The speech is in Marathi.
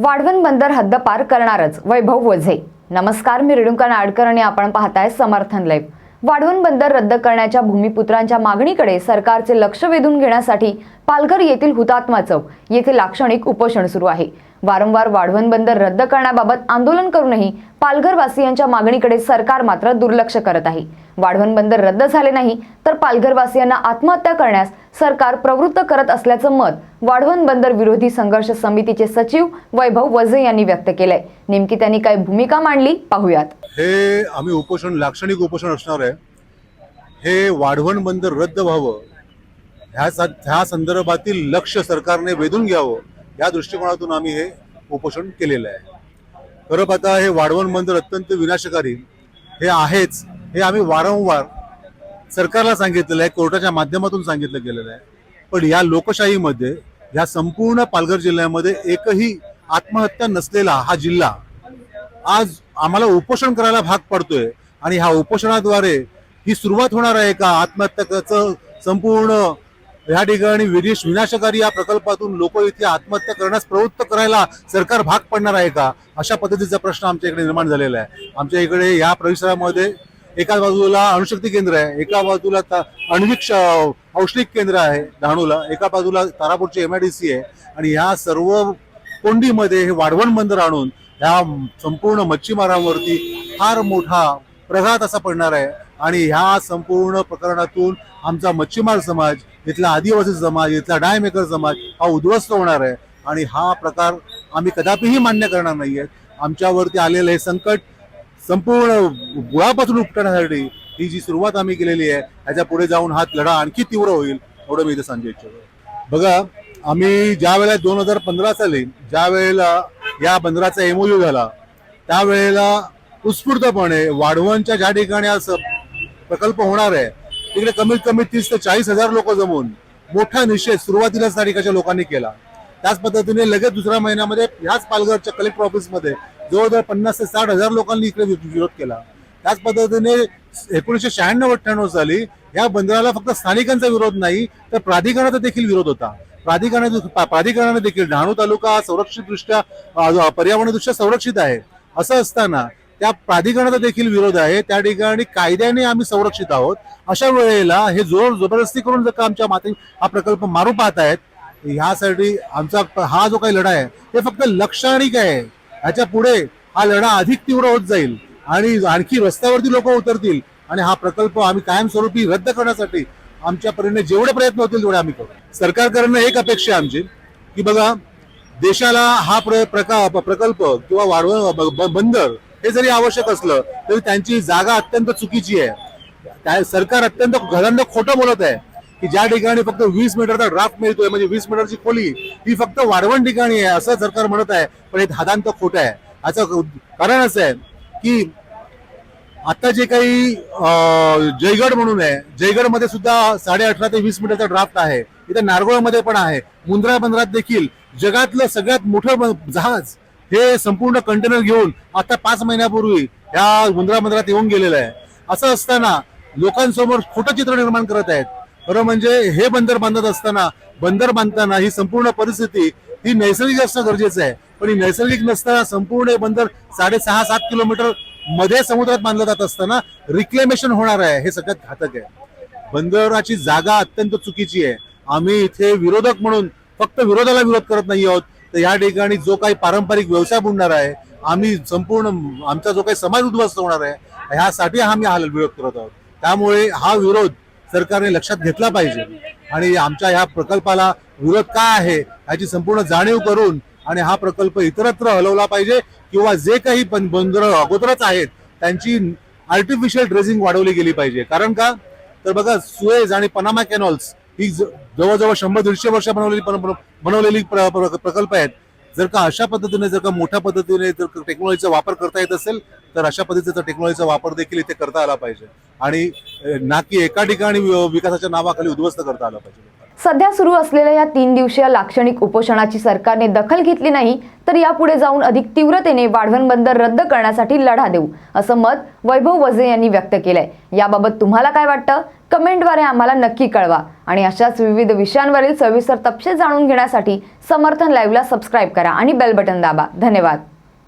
वाढवण बंदर हद्दपार करणारच वैभव वझे. नमस्कार मी रेणुका नाडकर आणि आपण पाहताय समर्थन लाईव्ह. वाढवण बंदर रद्द करण्याच्या भूमिपुत्रांच्या मागणीकडे सरकारचे लक्ष वेधून घेण्यासाठी पालघर येथील हुतात्मा चौक येथे लाक्षणिक उपोषण सुरू आहे. वारंवार वाढवण बंदर रद्द करण्याबाबत आंदोलन करूनही पालघरवासियांच्या मागणीकडे सरकार मात्र दुर्लक्ष करत आहे. वाढवण बंदर रद्द झाले नाही तर पालघरवासियांना आत्महत्या करण्यास सरकार प्रवृत्त करत असल्याचं मत वाढवण बंदर विरोधी संघर्ष समितीचे सचिव वैभव वझे यांनी व्यक्त केलंय. नेमकी त्यांनी काय भूमिका मांडली? पाहूयात. हे आम्ही उपोषण लाक्षणिक उपोषण असणार आहे. हे वाढवण बंदर रद्द व्हावं. ह्या ह्या संदर्भातील लक्ष सरकारने वेधून घ्यावं. या दृष्टिकोनातून आम्ही हे उपोषण केलेलं आहे. खरं पाहता हे वाढवण बंदर अत्यंत विनाशकारी. हे आहेच. हे आम्ही वारंवार सरकारला सांगितलेलं आहे कोर्टाच्या माध्यमातून सांगितलं गेलेलं आहे. पण या लोकशाहीमध्ये ह्या संपूर्ण पालघर जिल्ह्यामध्ये एकही आत्महत्या नसलेला हा जिल्हा आज आम्हाला उपोषण करायला भाग पडतोय. आणि ह्या उपोषणाद्वारे ही सुरुवात होणार आहे का? आत्महत्याचं संपूर्ण या ठिकाणी विदेश विनाशकारी या प्रकल्पातून लोक इथे आत्महत्या करण्यास प्रवृत्त करायला सरकार भाग पडणार आहे का? अशा पद्धतीचा प्रश्न आमच्या इकडे निर्माण झालेला आहे. आमच्या इकडे या परिसरामध्ये एका बाजूला अणुशक्ती केंद्र आहे एका बाजूला अण्विक औष्णिक केंद्र आहे डहाणूला एका बाजूला तारापूरची एम आय डी सी आहे आणि ह्या सर्व कोंडीमध्ये हे वाढवण बंदर आणून ह्या संपूर्ण मच्छीमारांवरती फार मोठा प्रघात असा पडणार आहे. आणि ह्या संपूर्ण प्रकरणातून आमचा मच्छीमार समाज इथला आदिवासी समाज इथला डायमेकर समाज हा उद्ध्वस्त होणार आहे. आणि हा प्रकार आम्ही कदापिही मान्य करणार नाही आहे आमच्यावरती आलेलं हे संकट संपूर्ण गुळापासून उपटण्यासाठी ही जी सुरुवात आम्ही केलेली आहे ह्याच्या पुढे जाऊन हा लढा आणखी तीव्र होईल एवढं मी इथे सांगू इच्छितो. बघा आम्ही ज्या वेळेला दोन हजार पंधरा साली ज्या वेळेला या बंदराचा एमओयू झाला त्यावेळेला उत्स्फूर्तपणे वाढवणच्या ज्या ठिकाणी आज प्रकल्प होणार आहे तिकडे कमीत कमी तीस ते चाळीस हजार लोक जमून मोठा निषेध सुरुवातीलाच त्या ठिकाणच्या लोकांनी केला. त्याच पद्धतीने लगेच दुसऱ्या महिन्यामध्ये ह्याच पालघरच्या कलेक्टर ऑफिसमध्ये जवळजवळ पन्नास ते साठ हजार लोकांनी इकडे विरोध केला. त्याच पद्धतीने एकोणीसशे शहाण्णव अठ्ठ्याण्णव साली या बंदराला फक्त स्थानिकांचा विरोध नाही तर प्राधिकरणाचा देखील विरोध होता. प्राधिकरणा प्राधिकरणाने देखील डहाणू तालुका संरक्षितदृष्ट्या पर्यावरणदृष्ट्या संरक्षित आहे असं असताना त्या प्राधिकरणाचा देखील विरोध आहे. त्या ठिकाणी कायद्याने आम्ही संरक्षित आहोत. अशा वेळेला हे जोर जबरदस्ती करून जर का आमच्या माती हा प्रकल्प मारू पाहत आहेत ह्यासाठी आमचा हा जो काही लढा आहे ते फक्त लक्षणिक आहे? ह्याच्या पुढे हा लढा अधिक तीव्र होत जाईल आणि आणखी रस्त्यावरती लोक उतरतील आणि हा प्रकल्प आम्ही कायमस्वरूपी रद्द करण्यासाठी आमच्या परीने जेवढे प्रयत्न होतील तेवढे आम्ही करू. सरकारकडनं एक अपेक्षा आहे आमची की बघा देशाला हा प्र प्रका प्रकल्प किंवा वाढव बंदर हे जरी आवश्यक असलं तरी त्यांची जागा अत्यंत चुकीची आहे. त्या सरकार अत्यंत घरांना खोटं बोलत आहे. की ज्या ठिकाणी फक्त वीस मीटरचा ड्राफ्ट मिळतोय म्हणजे वीस मीटरची खोली ही फक्त वाढवण ठिकाणी आहे असं सरकार म्हणत आहे. पण हे धादांत खोटं आहे. याचं कारण असं आहे की आता जे काही जयगड म्हणून आहे जयगडमध्ये सुद्धा साडे अठरा ते वीस मीटरचा ड्राफ्ट आहे. इथे नारगोळमध्ये पण आहे. मुंद्रा बंदरात देखील जगातलं सगळ्यात मोठं जहाज हे संपूर्ण कंटेनर घेऊन आता पाच महिन्यापूर्वी या मुंद्रा बंदरात येऊन गेलेलं आहे. असं असताना लोकांसमोर खोटं चित्र निर्माण करत आहेत. खरं म्हणजे हे बंदर बांधत असताना बंदर बांधताना ही संपूर्ण परिस्थिती ही नैसर्गिक असणं गरजेचं आहे. पण ही नैसर्गिक नसताना संपूर्ण हे बंदर साडेसहा सात किलोमीटरमध्ये समुद्रात बांधलं जात असताना रिक्लेमेशन होणार आहे हे सगळ्यात घातक आहे. बंदराची जागा अत्यंत चुकीची आहे. आम्ही इथे विरोधक म्हणून फक्त विरोधाला विरोध करत नाही आहोत. तर या ठिकाणी जो काही पारंपरिक व्यवसाय बुडणार आहे आम्ही संपूर्ण आमचा जो काही समाज उद्ध्वस्त होणार आहे ह्यासाठी आम्ही हा विरोध करत आहोत. त्यामुळे हा विरोध सरकारने लक्षात घेतला पाहिजे. आणि आमच्या ह्या प्रकल्पाला विरोध काय आहे याची संपूर्ण जाणीव करून आणि हा प्रकल्प इतरत्र हलवला पाहिजे किंवा जे काही बं- बंदरं अगोदरच आहेत त्यांची आर्टिफिशियल ड्रेसिंग वाढवली गेली पाहिजे. कारण का? तर बघा सुएज आणि पनामा कॅनॉल्स ही जवळजवळ शंभर दीडशे वर्ष बनवलेली बनवलेली प्रकल्प आहेत. जर का अशा पद्धतीने जर का मोठ्या पद्धतीने जर टेक्नॉलॉजीचा वापर करता येत असेल तर अशा पद्धतीचा टेक्नॉलॉजीचा वापर देखील इथे करता आला पाहिजे. आणि नाकी एका ठिकाणी विकासाच्या नावाखाली उद्ध्वस्त करता आला पाहिजे. सध्या सुरू असलेल्या या तीन दिवसीय लाक्षणिक उपोषणाची सरकारने दखल घेतली नाही तर यापुढे जाऊन अधिक तीव्रतेने वाढवण बंदर रद्द करण्यासाठी लढा देऊ असं मत वैभव वजे यांनी व्यक्त केलंय. याबाबत तुम्हाला काय वाटतं? कमेंटद्वारे आम्हाला नक्की कळवा. आणि अशाच विविध विषयांवरील सविस्तर तपशील जाणून घेण्यासाठी समर्थन लाईव्हला सबस्क्राईब करा आणि बेल बटन दाबा. धन्यवाद.